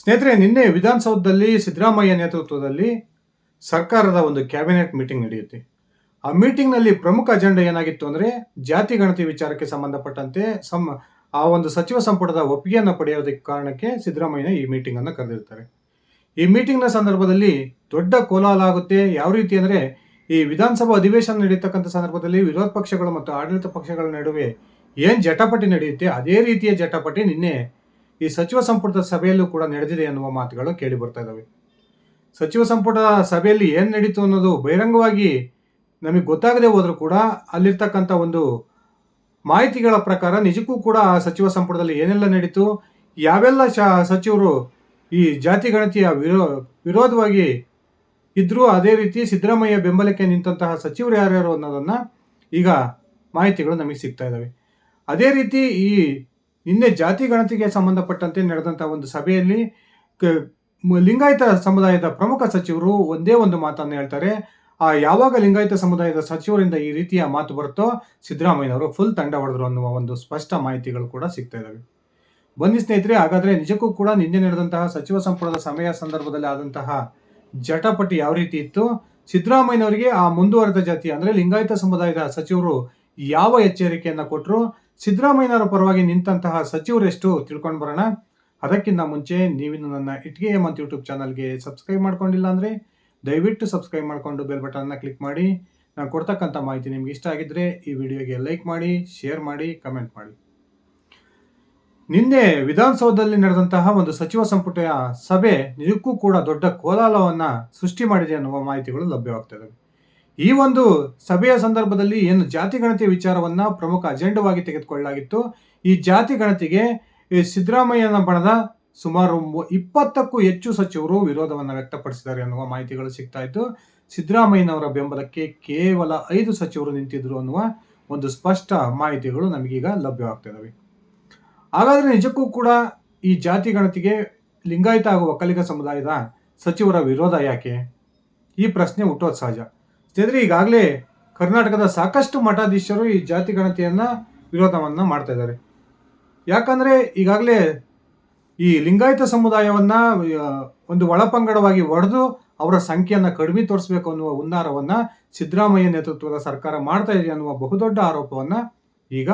ಸ್ನೇಹಿತರೆ, ನಿನ್ನೆ ವಿಧಾನಸೌಧದಲ್ಲಿ ಸಿದ್ದರಾಮಯ್ಯ ನೇತೃತ್ವದಲ್ಲಿ ಸರ್ಕಾರದ ಒಂದು ಕ್ಯಾಬಿನೆಟ್ ಮೀಟಿಂಗ್ ನಡೆಯುತ್ತೆ. ಆ ಮೀಟಿಂಗ್ನಲ್ಲಿ ಪ್ರಮುಖ ಅಜೆಂಡಾ ಏನಾಗಿತ್ತು ಅಂದರೆ ಜಾತಿ ಗಣತಿ ವಿಚಾರಕ್ಕೆ ಸಂಬಂಧಪಟ್ಟಂತೆ ಸಮ ಆ ಒಂದು ಸಚಿವ ಸಂಪುಟದ ಒಪ್ಪಿಗೆಯನ್ನು ಪಡೆಯೋದಕ್ಕೆ ಕಾರಣಕ್ಕೆ ಸಿದ್ದರಾಮಯ್ಯ ಈ ಮೀಟಿಂಗನ್ನು ಕರೆದಿರ್ತಾರೆ. ಈ ಮೀಟಿಂಗ್ನ ಸಂದರ್ಭದಲ್ಲಿ ದೊಡ್ಡ ಕೋಲಾಹಲ ಆಗುತ್ತೆ. ಯಾವ ರೀತಿ ಅಂದರೆ ಈ ವಿಧಾನಸಭಾ ಅಧಿವೇಶನ ನಡೀತಕ್ಕಂಥ ಸಂದರ್ಭದಲ್ಲಿ ವಿರೋಧ ಪಕ್ಷಗಳು ಮತ್ತು ಆಡಳಿತ ಪಕ್ಷಗಳ ನಡುವೆ ಏನು ಜಟಾಪಟಿ ನಡೆಯುತ್ತೆ, ಅದೇ ರೀತಿಯ ಜಟಾಪಟಿ ನಿನ್ನೆ ಈ ಸಚಿವ ಸಂಪುಟದ ಸಭೆಯಲ್ಲೂ ಕೂಡ ನಡೆದಿದೆ ಎನ್ನುವ ಮಾತುಗಳು ಕೇಳಿ ಬರ್ತಾ ಇದ್ದಾವೆ ಸಚಿವ ಸಂಪುಟ ಸಭೆಯಲ್ಲಿ ಏನು ನಡೀತು ಅನ್ನೋದು ಬಹಿರಂಗವಾಗಿ ನಮಗೆ ಗೊತ್ತಾಗದೆ ಹೋದರೂ ಕೂಡ ಅಲ್ಲಿರ್ತಕ್ಕಂಥ ಒಂದು ಮಾಹಿತಿಗಳ ಪ್ರಕಾರ ನಿಜಕ್ಕೂ ಕೂಡ ಆ ಸಚಿವ ಸಂಪುಟದಲ್ಲಿ ಏನೆಲ್ಲ ನಡೀತು, ಯಾವೆಲ್ಲ ಶ, ಸಚಿವರು ಈ ಜಾತಿ ಗಣತಿಯ ವಿರೋ, ವಿರೋಧವಾಗಿ ಇದ್ರೂ ಅದೇ ರೀತಿ ಸಿದ್ದರಾಮಯ್ಯ ಬೆಂಬಲಕ್ಕೆ ನಿಂತಹ ಸಚಿವರು ಯಾರ್ಯಾರು ಅನ್ನೋದನ್ನು ಈಗ ಮಾಹಿತಿಗಳು ನಮಗೆ ಸಿಗ್ತಾ ಇದ್ದಾವೆ ಅದೇ ರೀತಿ ಈ ನಿನ್ನೆ ಜಾತಿ ಗಣತಿಗೆ ಸಂಬಂಧಪಟ್ಟಂತೆ ನಡೆದಂಥ ಒಂದು ಸಭೆಯಲ್ಲಿ ಲಿಂಗಾಯತ ಸಮುದಾಯದ ಪ್ರಮುಖ ಸಚಿವರು ಒಂದೇ ಒಂದು ಮಾತನ್ನು ಹೇಳ್ತಾರೆ. ಆ, ಯಾವಾಗ ಲಿಂಗಾಯತ ಸಮುದಾಯದ ಸಚಿವರಿಂದ ಈ ರೀತಿಯ ಮಾತು ಬರುತ್ತೋ ಸಿದ್ದರಾಮಯ್ಯನವರು ಫುಲ್ ತಂಡ ಹೊಡೆದ್ರು ಅನ್ನುವ ಒಂದು ಸ್ಪಷ್ಟ ಮಾಹಿತಿಗಳು ಕೂಡ ಸಿಗ್ತಾ ಇದ್ದಾವೆ ಬನ್ನಿ ಸ್ನೇಹಿತರೆ, ಹಾಗಾದ್ರೆ ನಿಜಕ್ಕೂ ಕೂಡ ನಿನ್ನೆ ನಡೆದಂತಹ ಸಚಿವ ಸಂಪುಟದ ಸಮಯ ಸಂದರ್ಭದಲ್ಲಿ ಆದಂತಹ ಜಟಪಟಿ ಯಾವ ರೀತಿ ಇತ್ತು? ಸಿದ್ದರಾಮಯ್ಯನವರಿಗೆ ಆ ಮುಂದುವರೆದ ಜಾತಿ ಅಂದ್ರೆ ಲಿಂಗಾಯತ ಸಮುದಾಯದ ಸಚಿವರು ಯಾವ ಎಚ್ಚರಿಕೆಯನ್ನು ಕೊಟ್ಟರು ಸಿದ್ದರಾಮಯ್ಯನವರ ಪರವಾಗಿ ನಿಂತಹ ಸಚಿವರೆಷ್ಟು ತಿಳ್ಕೊಂಡು ಬರೋಣ. ಅದಕ್ಕಿಂತ ಮುಂಚೆ ನೀವಿನ್ನು ನನ್ನ ಇಟ್ಗೆ ಮತ್ತು ಯೂಟ್ಯೂಬ್ ಚಾನಲ್ಗೆ ಸಬ್ಸ್ಕ್ರೈಬ್ ಮಾಡ್ಕೊಂಡಿಲ್ಲ ಅಂದರೆ ದಯವಿಟ್ಟು ಸಬ್ಸ್ಕ್ರೈಬ್ ಮಾಡಿಕೊಂಡು ಬೆಲ್ ಬಟನ್ನ ಕ್ಲಿಕ್ ಮಾಡಿ. ನಾನು ಕೊಡ್ತಕ್ಕಂಥ ಮಾಹಿತಿ ನಿಮ್ಗೆ ಇಷ್ಟ ಆಗಿದ್ದರೆ ಈ ವಿಡಿಯೋಗೆ ಲೈಕ್ ಮಾಡಿ, ಶೇರ್ ಮಾಡಿ, ಕಮೆಂಟ್ ಮಾಡಿ. ನಿನ್ನೆ ವಿಧಾನಸೌಧದಲ್ಲಿ ನಡೆದಂತಹ ಒಂದು ಸಚಿವ ಸಂಪುಟ ಸಭೆ ನಿಜಕ್ಕೂ ಕೂಡ ದೊಡ್ಡ ಕೋಲಾಹಲವನ್ನು ಸೃಷ್ಟಿ ಮಾಡಿದೆ ಅನ್ನುವ ಮಾಹಿತಿಗಳು ಲಭ್ಯವಾಗ್ತದೆ ಈ ಒಂದು ಸಭೆಯ ಸಂದರ್ಭದಲ್ಲಿ ಏನು ಜಾತಿ ಗಣತಿ ವಿಚಾರವನ್ನ ಪ್ರಮುಖ ಅಜೆಂಡವಾಗಿ ತೆಗೆದುಕೊಳ್ಳಲಾಗಿತ್ತು. ಈ ಜಾತಿ ಗಣತಿಗೆ ಸಿದ್ದರಾಮಯ್ಯನ ಬಣದ ಸುಮಾರು ಇಪ್ಪತ್ತಕ್ಕೂ ಹೆಚ್ಚು ಸಚಿವರು ವಿರೋಧವನ್ನು ವ್ಯಕ್ತಪಡಿಸಿದ್ದಾರೆ ಅನ್ನುವ ಮಾಹಿತಿಗಳು ಸಿಗ್ತಾ ಇತ್ತು. ಸಿದ್ದರಾಮಯ್ಯನವರ ಬೆಂಬಲಕ್ಕೆ ಕೇವಲ ಐದು ಸಚಿವರು ನಿಂತಿದ್ರು ಅನ್ನುವ ಒಂದು ಸ್ಪಷ್ಟ ಮಾಹಿತಿಗಳು ನಮಗೀಗ ಲಭ್ಯವಾಗ್ತಿದ್ದಾವೆ ಹಾಗಾದರೆ ನಿಜಕ್ಕೂ ಕೂಡ ಈ ಜಾತಿ ಗಣತಿಗೆ ಲಿಂಗಾಯತ ಹಾಗೂ ಒಕ್ಕಲಿಗ ಸಮುದಾಯದ ಸಚಿವರ ವಿರೋಧ ಯಾಕೆ? ಈ ಪ್ರಶ್ನೆ ಹುಟ್ಟೋದು ಸಹಜ. ಸ್ನೇಹಿತರೆ ಈಗಾಗಲೇ ಕರ್ನಾಟಕದ ಸಾಕಷ್ಟು ಮಠಾಧೀಶರು ಈ ಜಾತಿ ಗಣತಿಯನ್ನು ವಿರೋಧವನ್ನು ಮಾಡ್ತಾ ಇದ್ದಾರೆ. ಯಾಕಂದರೆ ಈಗಾಗಲೇ ಈ ಲಿಂಗಾಯತ ಸಮುದಾಯವನ್ನು ಒಂದು ಒಳಪಂಗಡವಾಗಿ ಒಡೆದು ಅವರ ಸಂಖ್ಯೆಯನ್ನು ಕಡಿಮೆ ತೋರಿಸಬೇಕು ಅನ್ನುವ ಹುನ್ನಾರವನ್ನು ಸಿದ್ದರಾಮಯ್ಯ ನೇತೃತ್ವದ ಸರ್ಕಾರ ಮಾಡ್ತಾ ಇದೆ ಅನ್ನುವ ಬಹುದೊಡ್ಡ ಆರೋಪವನ್ನು ಈಗ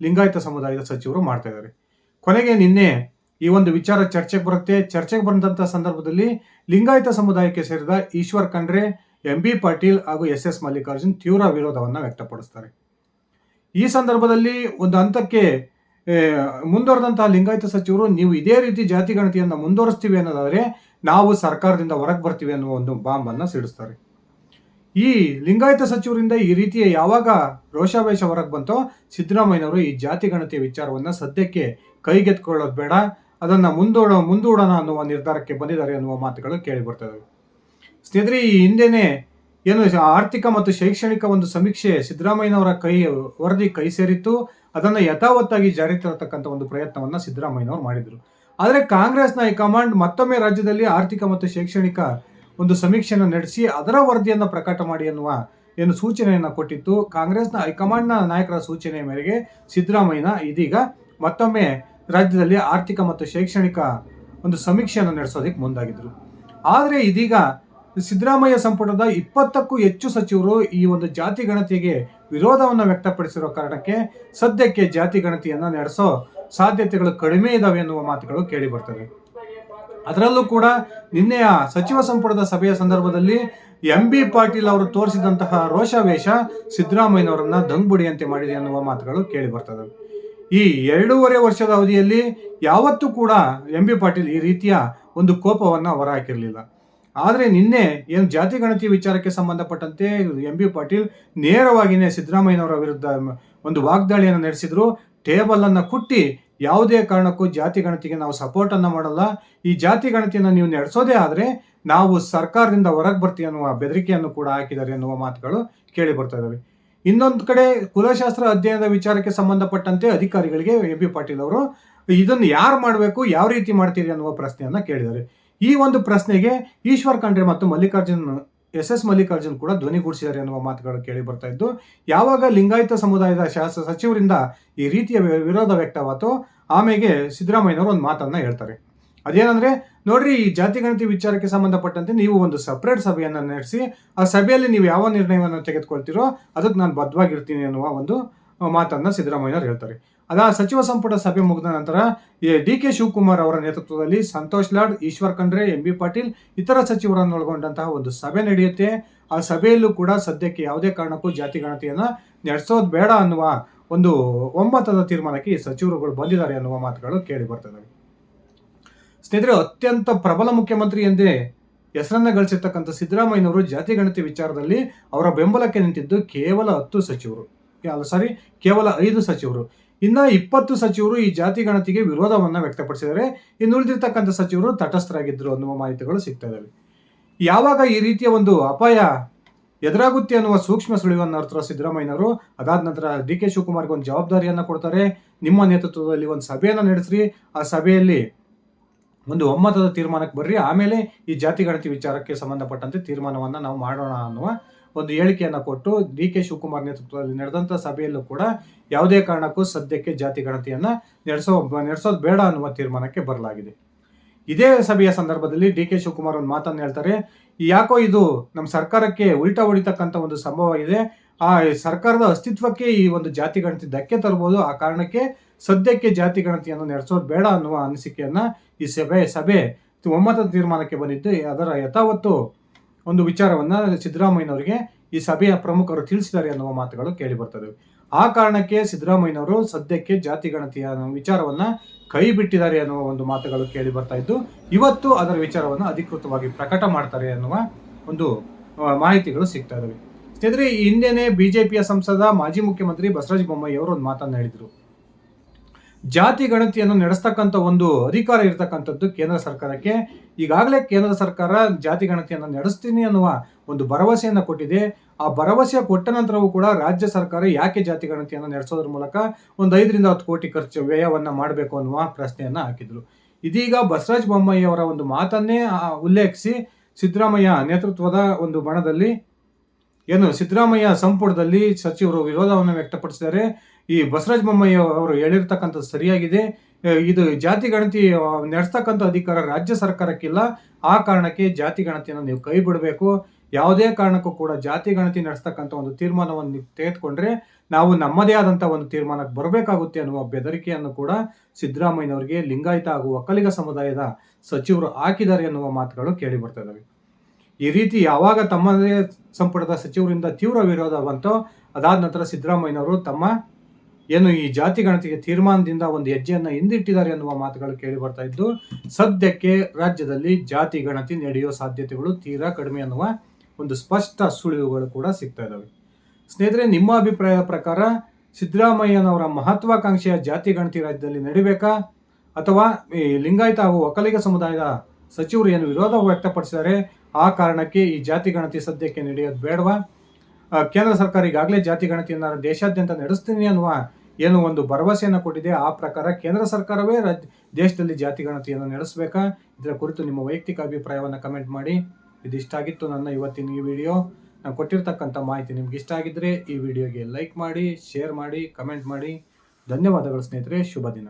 ಲಿಂಗಾಯತ ಸಮುದಾಯದ ಸಚಿವರು ಮಾಡ್ತಾ ಇದ್ದಾರೆ. ಕೊನೆಗೆ ನಿನ್ನೆ ಈ ಒಂದು ವಿಚಾರ ಚರ್ಚೆಗೆ ಬರುತ್ತೆ. ಚರ್ಚೆಗೆ ಬಂದಂಥ ಸಂದರ್ಭದಲ್ಲಿ ಲಿಂಗಾಯತ ಸಮುದಾಯಕ್ಕೆ ಸೇರಿದ ಈಶ್ವರ್ ಖಂಡ್ರೆ ಎಂ ಬಿ ಪಾಟೀಲ್ ಹಾಗೂ ಎಸ್ ಎಸ್ ಮಲ್ಲಿಕಾರ್ಜುನ್ ತೀವ್ರ ವಿರೋಧವನ್ನು ವ್ಯಕ್ತಪಡಿಸ್ತಾರೆ. ಈ ಸಂದರ್ಭದಲ್ಲಿ ಒಂದು ಹಂತಕ್ಕೆ ಮುಂದುವರೆದಂತಹ ಲಿಂಗಾಯತ ಸಚಿವರು, ನೀವು ಇದೇ ರೀತಿ ಜಾತಿ ಗಣತಿಯನ್ನು ಮುಂದುವರಿಸ್ತೀವಿ ಅನ್ನೋದಾದರೆ, ನಾವು ಸರ್ಕಾರದಿಂದ ಹೊರಗೆ ಬರ್ತೀವಿ ಅನ್ನುವ ಒಂದು ಬಾಂಬನ್ನು ಸಿಡಿಸ್ತಾರೆ. ಈ ಲಿಂಗಾಯತ ಸಚಿವರಿಂದ ಈ ರೀತಿಯ ಯಾವಾಗ ರೋಷಾವೇಶ ಹೊರಗೆ ಬಂತೋ, ಸಿದ್ದರಾಮಯ್ಯನವರು ಈ ಜಾತಿ ಗಣತಿಯ ವಿಚಾರವನ್ನ ಸದ್ಯಕ್ಕೆ ಕೈಗೆತ್ಕೊಳ್ಳೋದು ಬೇಡ, ಅದನ್ನ ಮುಂದೂಡ, ಮುಂದೂಡೋಣ ಅನ್ನುವ ನಿರ್ಧಾರಕ್ಕೆ ಬಂದಿದ್ದಾರೆ ಅನ್ನುವ ಮಾತುಗಳು ಕೇಳಿ ಬರ್ತವೆ ಸ್ನೇಹಿತರೆ, ಈ ಹಿಂದೆನೆ ಏನು ಆರ್ಥಿಕ ಮತ್ತು ಶೈಕ್ಷಣಿಕ ಒಂದು ಸಮೀಕ್ಷೆ ಸಿದ್ದರಾಮಯ್ಯನವರ ಕೈ, ವರದಿ ಕೈ ಸೇರಿತ್ತು. ಅದನ್ನು ಯಥಾವತ್ತಾಗಿ ಜಾರಿ ತರತಕ್ಕಂಥ ಒಂದು ಪ್ರಯತ್ನವನ್ನ ಸಿದ್ದರಾಮಯ್ಯನವರು ಮಾಡಿದ್ರು. ಆದರೆ ಕಾಂಗ್ರೆಸ್ನ ಹೈಕಮಾಂಡ್ ಮತ್ತೊಮ್ಮೆ ರಾಜ್ಯದಲ್ಲಿ ಆರ್ಥಿಕ ಮತ್ತು ಶೈಕ್ಷಣಿಕ ಒಂದು ಸಮೀಕ್ಷೆಯನ್ನು ನಡೆಸಿ ಅದರ ವರದಿಯನ್ನು ಪ್ರಕಟ ಮಾಡಿ ಎನ್ನುವ ಏನು ಸೂಚನೆಯನ್ನು ಕೊಟ್ಟಿತ್ತು. ಕಾಂಗ್ರೆಸ್ನ ಹೈಕಮಾಂಡ್ನ ನಾಯಕರ ಸೂಚನೆಯ ಮೇರೆಗೆ ಸಿದ್ದರಾಮಯ್ಯನ ಇದೀಗ ಮತ್ತೊಮ್ಮೆ ರಾಜ್ಯದಲ್ಲಿ ಆರ್ಥಿಕ ಮತ್ತು ಶೈಕ್ಷಣಿಕ ಒಂದು ಸಮೀಕ್ಷೆಯನ್ನು ನಡೆಸೋದಕ್ಕೆ ಮುಂದಾಗಿದ್ರು. ಆದರೆ ಇದೀಗ ಸಿದ್ದರಾಮಯ್ಯ ಸಂಪುಟದ ಇಪ್ಪತ್ತಕ್ಕೂ ಹೆಚ್ಚು ಸಚಿವರು ಈ ಒಂದು ಜಾತಿ ಗಣತಿಗೆ ವಿರೋಧವನ್ನು ವ್ಯಕ್ತಪಡಿಸಿರೋ ಕಾರಣಕ್ಕೆ ಸದ್ಯಕ್ಕೆ ಜಾತಿ ಗಣತಿಯನ್ನು ನಡೆಸೋ ಸಾಧ್ಯತೆಗಳು ಕಡಿಮೆ ಇದಾವೆ ಎನ್ನುವ ಮಾತುಗಳು ಕೇಳಿ ಬರ್ತವೆ. ಅದರಲ್ಲೂ ಕೂಡ ನಿನ್ನೆಯ ಸಚಿವ ಸಂಪುಟದ ಸಭೆಯ ಸಂದರ್ಭದಲ್ಲಿ ಎಂ ಬಿ ಪಾಟೀಲ್ ಅವರು ತೋರಿಸಿದಂತಹ ರೋಷಾವೇಶ ಸಿದ್ದರಾಮಯ್ಯನವರನ್ನ ದಂಗುಡಿಯಂತೆ ಮಾಡಿದೆ ಎನ್ನುವ ಮಾತುಗಳು ಕೇಳಿ ಬರ್ತದೆ ಈ ಎರಡೂವರೆ ವರ್ಷದ ಅವಧಿಯಲ್ಲಿ ಯಾವತ್ತೂ ಕೂಡ ಎಂ ಬಿ ಪಾಟೀಲ್ ಈ ರೀತಿಯ ಒಂದು ಕೋಪವನ್ನು ಹೊರಹಾಕಿರಲಿಲ್ಲ. ಆದರೆ ನಿನ್ನೆ ಏನು ಜಾತಿ ಗಣತಿ ವಿಚಾರಕ್ಕೆ ಸಂಬಂಧಪಟ್ಟಂತೆ ಎಂ ಬಿ ಪಾಟೀಲ್ ನೇರವಾಗಿಯೇ ಸಿದ್ದರಾಮಯ್ಯನವರ ವಿರುದ್ಧ ಒಂದು ವಾಗ್ದಾಳಿಯನ್ನು ನಡೆಸಿದ್ರು. ಟೇಬಲ್ ಅನ್ನ ಕುಟ್ಟಿ ಯಾವುದೇ ಕಾರಣಕ್ಕೂ ಜಾತಿ ಗಣತಿಗೆ ನಾವು ಸಪೋರ್ಟ್ ಅನ್ನ ಮಾಡಲ್ಲ. ಈ ಜಾತಿ ಗಣತಿಯನ್ನು ನೀವು ನಡೆಸೋದೇ ಆದರೆ ನಾವು ಸರ್ಕಾರದಿಂದ ಹೊರಗೆ ಬರ್ತೀವಿ ಅನ್ನುವ ಬೆದರಿಕೆಯನ್ನು ಕೂಡ ಹಾಕಿದ್ದಾರೆ ಎನ್ನುವ ಮಾತುಗಳು ಕೇಳಿ ಬರ್ತಾ ಇದಾವೆ ಇನ್ನೊಂದು ಕಡೆ ಕುಲಶಾಸ್ತ್ರ ಅಧ್ಯಯನದ ವಿಚಾರಕ್ಕೆ ಸಂಬಂಧಪಟ್ಟಂತೆ ಅಧಿಕಾರಿಗಳಿಗೆ ಎಂ ಬಿ ಪಾಟೀಲ್ ಅವರು, ಇದನ್ನು ಯಾರು ಮಾಡಬೇಕು, ಯಾವ ರೀತಿ ಮಾಡ್ತೀರಿ ಅನ್ನುವ ಪ್ರಶ್ನೆಯನ್ನ ಕೇಳಿದ್ದಾರೆ. ಈ ಒಂದು ಪ್ರಶ್ನೆಗೆ ಈಶ್ವರ್ ಖಂಡ್ರೆ ಮತ್ತು ಮಲ್ಲಿಕಾರ್ಜುನ್, ಎಸ್ ಎಸ್ ಮಲ್ಲಿಕಾರ್ಜುನ್ ಕೂಡ ಧ್ವನಿಗೂಡಿಸಿದ್ದಾರೆ ಎನ್ನುವ ಮಾತುಗಳು ಕೇಳಿ ಬರ್ತಾ ಇದ್ದು, ಯಾವಾಗ ಲಿಂಗಾಯತ ಸಮುದಾಯದ ಶಾಸ ಸಚಿವರಿಂದ ಈ ರೀತಿಯ ವಿರೋಧ ವ್ಯಕ್ತವಾತೋ ಆಮೇಲೆ ಸಿದ್ದರಾಮಯ್ಯನವರು ಒಂದು ಮಾತನ್ನ ಹೇಳ್ತಾರೆ. ಅದೇನಂದ್ರೆ, ನೋಡ್ರಿ ಈ ಜಾತಿ ಗಣತಿ ವಿಚಾರಕ್ಕೆ ಸಂಬಂಧಪಟ್ಟಂತೆ ನೀವು ಒಂದು ಸಪ್ರೇಟ್ ಸಭೆಯನ್ನು ನಡೆಸಿ, ಆ ಸಭೆಯಲ್ಲಿ ನೀವು ಯಾವ ನಿರ್ಣಯವನ್ನು ತೆಗೆದುಕೊಳ್ತೀರೋ ಅದಕ್ಕೆ ನಾನು ಬದ್ಧವಾಗಿರ್ತೀನಿ ಅನ್ನುವ ಒಂದು ಮಾತನ್ನ ಸಿದ್ದರಾಮಯ್ಯನವರು ಹೇಳ್ತಾರೆ. ಅದ ಸಚಿವ ಸಂಪುಟ ಸಭೆ ಮುಗಿದ ನಂತರ ಡಿ ಕೆ ಶಿವಕುಮಾರ್ ಅವರ ನೇತೃತ್ವದಲ್ಲಿ ಸಂತೋಷ್ ಲಾಡ್, ಈಶ್ವರ್ ಖಂಡ್ರೆ, ಎಂ ಬಿ ಪಾಟೀಲ್ ಇತರ ಸಚಿವರನ್ನು ಒಳಗೊಂಡಂತಹ ಒಂದು ಸಭೆ ನಡೆಯುತ್ತೆ. ಆ ಸಭೆಯಲ್ಲೂ ಕೂಡ ಸದ್ಯಕ್ಕೆ ಯಾವುದೇ ಕಾರಣಕ್ಕೂ ಜಾತಿ ಗಣತಿಯನ್ನು ನಡೆಸೋದು ಬೇಡ ಅನ್ನುವ ಒಂದು ಒಮ್ಮತದ ತೀರ್ಮಾನಕ್ಕೆ ಈ ಸಚಿವರುಗಳು ಬಂದಿದ್ದಾರೆ ಅನ್ನುವ ಮಾತುಗಳು ಕೇಳಿ ಬರ್ತದೆ ಸ್ನೇಹಿತರೆ, ಅತ್ಯಂತ ಪ್ರಬಲ ಮುಖ್ಯಮಂತ್ರಿ ಎಂದೇ ಹೆಸರನ್ನ ಗಳಿಸಿರ್ತಕ್ಕಂಥ ಸಿದ್ದರಾಮಯ್ಯನವರು ಜಾತಿ ಗಣತಿ ವಿಚಾರದಲ್ಲಿ ಅವರ ಬೆಂಬಲಕ್ಕೆ ನಿಂತಿದ್ದು ಕೇವಲ ಹತ್ತು ಸಚಿವರು. ಸಾರಿ ಕೇವಲ ಐದು ಸಚಿವರು. ಇನ್ನ ಇಪ್ಪತ್ತು ಸಚಿವರು ಈ ಜಾತಿ ಗಣತಿಗೆ ವಿರೋಧವನ್ನ ವ್ಯಕ್ತಪಡಿಸಿದರೆ ಇನ್ನು ಉಳಿದಿರ್ತಕ್ಕಂಥ ಸಚಿವರು ತಟಸ್ಥರಾಗಿದ್ದರು ಅನ್ನುವ ಮಾಹಿತಿಗಳು ಸಿಗ್ತಾ ಇದಾವೆ ಯಾವಾಗ ಈ ರೀತಿಯ ಒಂದು ಅಪಾಯ ಎದುರಾಗುತ್ತೆ ಅನ್ನುವ ಸೂಕ್ಷ್ಮ ಸುಳಿವನ್ನು ಅರ್ಥ ಸಿದ್ದರಾಮಯ್ಯನವರು, ಅದಾದ ನಂತರ ಡಿ ಕೆ ಶಿವಕುಮಾರ್ಗೆ ಒಂದು ಜವಾಬ್ದಾರಿಯನ್ನು ಕೊಡ್ತಾರೆ. ನಿಮ್ಮ ನೇತೃತ್ವದಲ್ಲಿ ಒಂದು ಸಭೆಯನ್ನು ನಡೆಸ್ರಿ. ಆ ಸಭೆಯಲ್ಲಿ ಒಂದು ಒಮ್ಮತದ ತೀರ್ಮಾನಕ್ಕೆ ಬರ್ರಿ. ಆಮೇಲೆ ಈ ಜಾತಿ ಗಣತಿ ವಿಚಾರಕ್ಕೆ ಸಂಬಂಧಪಟ್ಟಂತೆ ತೀರ್ಮಾನವನ್ನು ನಾವು ಮಾಡೋಣ ಅನ್ನುವ ಒಂದು ಹೇಳಿಕೆಯನ್ನು ಕೊಟ್ಟು ಡಿ ಕೆ ಶಿವಕುಮಾರ್ ನೇತೃತ್ವದಲ್ಲಿ ನಡೆದಂಥ ಸಭೆಯಲ್ಲೂ ಕೂಡ ಯಾವುದೇ ಕಾರಣಕ್ಕೂ ಸದ್ಯಕ್ಕೆ ಜಾತಿ ಗಣತಿಯನ್ನು ನಡೆಸೋ ನಡೆಸೋದು ಬೇಡ ಅನ್ನುವ ತೀರ್ಮಾನಕ್ಕೆ ಬರಲಾಗಿದೆ. ಇದೇ ಸಭೆಯ ಸಂದರ್ಭದಲ್ಲಿ ಡಿ ಕೆ ಶಿವಕುಮಾರ್ ಒಂದು ಮಾತನ್ನು ಹೇಳ್ತಾರೆ, ಯಾಕೋ ಇದು ನಮ್ಮ ಸರ್ಕಾರಕ್ಕೆ ಉಲ್ಟಾ ಹೊಡಿತಕ್ಕಂಥ ಒಂದು ಸಂಭವ ಇದೆ, ಆ ಸರ್ಕಾರದ ಅಸ್ತಿತ್ವಕ್ಕೆ ಈ ಒಂದು ಜಾತಿ ಗಣತಿ ಧಕ್ಕೆ ತರಬಹುದು ಆ ಕಾರಣಕ್ಕೆ ಸದ್ಯಕ್ಕೆ ಜಾತಿ ಗಣತಿಯನ್ನು ನಡೆಸೋದು ಬೇಡ ಅನ್ನುವ ಅನಿಸಿಕೆಯನ್ನ ಈ ಸಭೆ ಸಭೆ ಒಮ್ಮತದ ತೀರ್ಮಾನಕ್ಕೆ ಬಂದಿದ್ದು ಅದರ ಯಥಾವತ್ತು ಒಂದು ವಿಚಾರವನ್ನು ಸಿದ್ದರಾಮಯ್ಯನವರಿಗೆ ಈ ಸಭೆಯ ಪ್ರಮುಖರು ತಿಳಿಸಿದ್ದಾರೆ ಅನ್ನುವ ಮಾತುಗಳು ಕೇಳಿ ಬರ್ತದೆ. ಆ ಕಾರಣಕ್ಕೆ ಸಿದ್ದರಾಮಯ್ಯನವರು ಸದ್ಯಕ್ಕೆ ಜಾತಿ ಗಣತಿಯ ವಿಚಾರವನ್ನ ಕೈ ಬಿಟ್ಟಿದ್ದಾರೆ ಅನ್ನುವ ಒಂದು ಮಾತುಗಳು ಕೇಳಿ ಬರ್ತಾ ಇದ್ದು, ಇವತ್ತು ಅದರ ವಿಚಾರವನ್ನು ಅಧಿಕೃತವಾಗಿ ಪ್ರಕಟ ಮಾಡ್ತಾರೆ ಅನ್ನುವ ಒಂದು ಮಾಹಿತಿಗಳು ಸಿಗ್ತಾ ಇದ್ದಾವೆ ಸ್ನೇಹಿತರೆ ಹಿಂದೆನೆ ಬಿಜೆಪಿಯ ಸಂಸದ, ಮಾಜಿ ಮುಖ್ಯಮಂತ್ರಿ ಬಸವರಾಜ ಬೊಮ್ಮಾಯಿ ಅವರು ಒಂದು ಮಾತನ್ನು ಹೇಳಿದ್ರು. ಜಾತಿ ಗಣತಿಯನ್ನು ನಡೆಸ್ತಕ್ಕಂಥ ಒಂದು ಅಧಿಕಾರ ಇರತಕ್ಕಂಥದ್ದು ಕೇಂದ್ರ ಸರ್ಕಾರಕ್ಕೆ. ಈಗಾಗಲೇ ಕೇಂದ್ರ ಸರ್ಕಾರ ಜಾತಿ ಗಣತಿಯನ್ನು ನಡೆಸ್ತೀನಿ ಅನ್ನುವ ಒಂದು ಭರವಸೆಯನ್ನು ಕೊಟ್ಟಿದೆ. ಆ ಭರವಸೆ ಕೊಟ್ಟ ನಂತರವೂ ಕೂಡ ರಾಜ್ಯ ಸರ್ಕಾರ ಯಾಕೆ ಜಾತಿ ಗಣತಿಯನ್ನು ನಡೆಸೋದ್ರ ಮೂಲಕ ಒಂದು ಐದರಿಂದ ಹತ್ತು ಕೋಟಿ ಖರ್ಚು ವ್ಯಯವನ್ನು ಮಾಡಬೇಕು ಅನ್ನುವ ಪ್ರಶ್ನೆಯನ್ನು ಹಾಕಿದರು. ಇದೀಗ ಬಸವರಾಜ ಬೊಮ್ಮಾಯಿ ಅವರ ಒಂದು ಮಾತನ್ನೇ ಉಲ್ಲೇಖಿಸಿ ಸಿದ್ದರಾಮಯ್ಯ ನೇತೃತ್ವದ ಒಂದು ಬಣದಲ್ಲಿ, ಏನು ಸಿದ್ದರಾಮಯ್ಯ ಸಂಪುಟದಲ್ಲಿ ಸಚಿವರು ವಿರೋಧವನ್ನು ವ್ಯಕ್ತಪಡಿಸಿದ್ದಾರೆ. ಈ ಬಸವರಾಜ ಬೊಮ್ಮಯ್ಯ ಅವರು ಹೇಳಿರ್ತಕ್ಕಂಥದ್ದು ಸರಿಯಾಗಿದೆ. ಇದು ಜಾತಿ ಗಣತಿ ನಡೆಸ್ತಕ್ಕಂಥ ಅಧಿಕಾರ ರಾಜ್ಯ ಸರ್ಕಾರಕ್ಕಿಲ್ಲ. ಆ ಕಾರಣಕ್ಕೆ ಜಾತಿ ಗಣತಿಯನ್ನು ನೀವು ಕೈ ಬಿಡಬೇಕು. ಯಾವುದೇ ಕಾರಣಕ್ಕೂ ಕೂಡ ಜಾತಿ ಗಣತಿ ನಡೆಸ್ತಕ್ಕಂಥ ಒಂದು ತೀರ್ಮಾನವನ್ನು ನೀವು ತೆಗೆದುಕೊಂಡ್ರೆ ನಾವು ನಮ್ಮದೇ ಆದಂಥ ಒಂದು ತೀರ್ಮಾನಕ್ಕೆ ಬರಬೇಕಾಗುತ್ತೆ ಅನ್ನುವ ಬೆದರಿಕೆಯನ್ನು ಕೂಡ ಸಿದ್ದರಾಮಯ್ಯನವರಿಗೆ ಲಿಂಗಾಯತ ಹಾಗೂ ಒಕ್ಕಲಿಗ ಸಮುದಾಯದ ಸಚಿವರು ಹಾಕಿದ್ದಾರೆ ಎನ್ನುವ ಮಾತುಗಳು ಕೇಳಿ ಈ ರೀತಿ ಯಾವಾಗ ತಮ್ಮದೇ ಸಂಪುಟದ ಸಚಿವರಿಂದ ತೀವ್ರ ವಿರೋಧ ಬಂತೋ ಅದಾದ ನಂತರ ಸಿದ್ದರಾಮಯ್ಯನವರು ತಮ್ಮ ಏನು ಈ ಜಾತಿ ಗಣತಿಗೆ ತೀರ್ಮಾನದಿಂದ ಒಂದು ಹೆಜ್ಜೆಯನ್ನು ಹಿಂದಿಟ್ಟಿದ್ದಾರೆ ಎನ್ನುವ ಮಾತುಗಳು ಕೇಳಿ ಬರ್ತಾ ಇದ್ದು, ಸದ್ಯಕ್ಕೆ ರಾಜ್ಯದಲ್ಲಿ ಜಾತಿ ಗಣತಿ ನಡೆಯುವ ಸಾಧ್ಯತೆಗಳು ತೀರಾ ಕಡಿಮೆ ಅನ್ನುವ ಒಂದು ಸ್ಪಷ್ಟ ಸುಳಿವುಗಳು ಕೂಡ ಸಿಗ್ತಾ ಇದ್ದಾವೆ ಸ್ನೇಹಿತರೆ, ನಿಮ್ಮ ಅಭಿಪ್ರಾಯ ಪ್ರಕಾರ ಸಿದ್ದರಾಮಯ್ಯನವರ ಮಹತ್ವಾಕಾಂಕ್ಷೆಯ ಜಾತಿ ಗಣತಿ ರಾಜ್ಯದಲ್ಲಿ ನಡಿಬೇಕಾ? ಅಥವಾ ಈ ಲಿಂಗಾಯತ ಹಾಗೂ ಒಕ್ಕಲಿಗ ಸಮುದಾಯದ ಸಚಿವರು ಏನು ವಿರೋಧ ವ್ಯಕ್ತಪಡಿಸಿದ್ದಾರೆ? ಆ ಕಾರಣಕ್ಕೆ ಈ ಜಾತಿ ಗಣತಿ ಸದ್ಯಕ್ಕೆ ನಡೆಯೋದು ಬೇಡವಾ? ಕೇಂದ್ರ ಸರ್ಕಾರ ಈಗಾಗಲೇ ಜಾತಿ ಗಣತಿಯನ್ನು ದೇಶಾದ್ಯಂತ ನಡೆಸ್ತೀನಿ ಅನ್ನುವ ಏನು ಒಂದು ಭರವಸೆಯನ್ನು ಕೊಟ್ಟಿದೆ, ಆ ಪ್ರಕಾರ ಕೇಂದ್ರ ಸರ್ಕಾರವೇ ರಾಜ್ಯ ದೇಶದಲ್ಲಿ ಜಾತಿ ಗಣತಿಯನ್ನು ನಡೆಸಬೇಕಾ. ಇದರ ಕುರಿತು ನಿಮ್ಮ ವೈಯಕ್ತಿಕ ಅಭಿಪ್ರಾಯವನ್ನು ಕಮೆಂಟ್ ಮಾಡಿ. ಇದಿಷ್ಟ ಆಗಿತ್ತು ನನ್ನ ಇವತ್ತಿನ ಈ ವಿಡಿಯೋ ನಾನು ಕೊಟ್ಟಿರ್ತಕ್ಕಂಥ ಮಾಹಿತಿ ನಿಮ್ಗೆ ಇಷ್ಟ ಆಗಿದ್ದರೆ ಈ ವಿಡಿಯೋಗೆ ಲೈಕ್ ಮಾಡಿ ಶೇರ್ ಮಾಡಿ ಕಮೆಂಟ್ ಮಾಡಿ. ಧನ್ಯವಾದಗಳು ಸ್ನೇಹಿತರೆ ಶುಭ ದಿನ